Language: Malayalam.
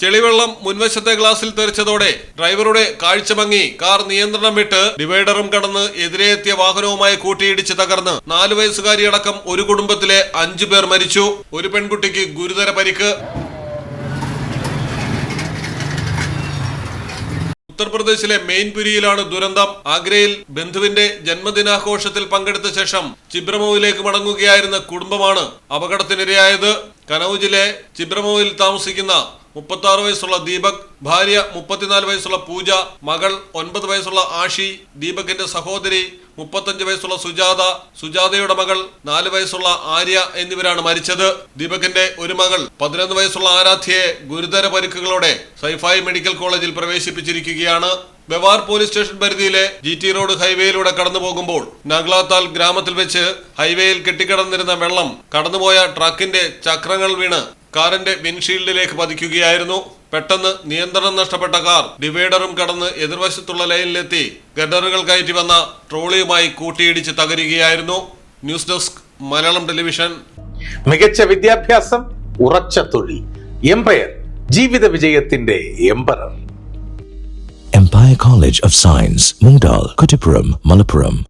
ചെളിവെള്ളം മുൻവശത്തെ ഗ്ലാസിൽ തെറിച്ചതോടെ ഡ്രൈവറുടെ കാഴ്ച മങ്ങി കാർ നിയന്ത്രണം വിട്ട് ഡിവൈഡറും കടന്ന് എതിരെ എത്തിയ വാഹനവുമായി കൂട്ടിയിടിച്ച് തകർന്ന് നാലു വയസ്സുകാരിയടക്കം ഒരു കുടുംബത്തിലെ അഞ്ചു പേർ മരിച്ചു. ഒരു പെൺകുട്ടിക്ക് ഗുരുതര പരിക്ക്. ഉത്തർപ്രദേശിലെ മെയിൻപുരിയിലാണ് ദുരന്തം. ആഗ്രയിൽ ബന്ധുവിന്റെ ജന്മദിനാഘോഷത്തിൽ പങ്കെടുത്ത ശേഷം ചിബ്രമോവിലേക്ക് മടങ്ങുകയായിരുന്ന കുടുംബമാണ് അപകടത്തിനിരയായത്. കനൌജിലെ ചിബ്രമോവിൽ താമസിക്കുന്ന മുപ്പത്തി ആറ് വയസ്സുള്ള ദീപക് ഭാര്യ മുപ്പത്തിനാല് വയസ്സുള്ള പൂജ മകൾ ഒൻപത് വയസ്സുള്ള ആഷി ദീപകിന്റെ സഹോദരി മുപ്പത്തഞ്ച് വയസ്സുള്ള സുജാത സുജാതയുടെ മകൾ നാല് വയസ്സുള്ള ആര്യ എന്നിവരാണ് മരിച്ചത്. ദീപകിന്റെ ഒരു മകൾ പതിനൊന്ന് വയസ്സുള്ള ആരാധ്യയെ ഗുരുതര പരിക്കുകളോടെ സൈഫായി മെഡിക്കൽ കോളേജിൽ പ്രവേശിപ്പിച്ചിരിക്കുകയാണ്. ബെവാർ പോലീസ് സ്റ്റേഷൻ പരിധിയിലെ ജി ടി റോഡ് ഹൈവേയിലൂടെ കടന്നു പോകുമ്പോൾ നഗ്ലാത്താൽ ഗ്രാമത്തിൽ വെച്ച് ഹൈവേയിൽ കെട്ടിക്കിടന്നിരുന്ന വെള്ളം കടന്നുപോയ ട്രക്കിന്റെ ചക്രങ്ങൾ വീണ് കാറിന്റെ വിൻഷീൽഡിലേക്ക് പതിക്കുകയായിരുന്നു. പെട്ടെന്ന് നിയന്ത്രണം നഷ്ടപ്പെട്ട കാർ ഡിവൈഡറും കടന്ന് എതിർവശത്തുള്ള ലൈനിലെത്തി ഗഡറുകൾ കയറ്റി വന്ന ട്രോളിയുമായി കൂട്ടിയിടിച്ച് തകരുകയായിരുന്നു. News desk Malayalam television. മികച്ച വിദ്യാഭ്യാസം ഉറച്ച തൊഴിൽ എംപയർ ജീവിത വിജയത്തിന്റെ empire. Empire college of science Mungdal, Kuttipuram, Malappuram.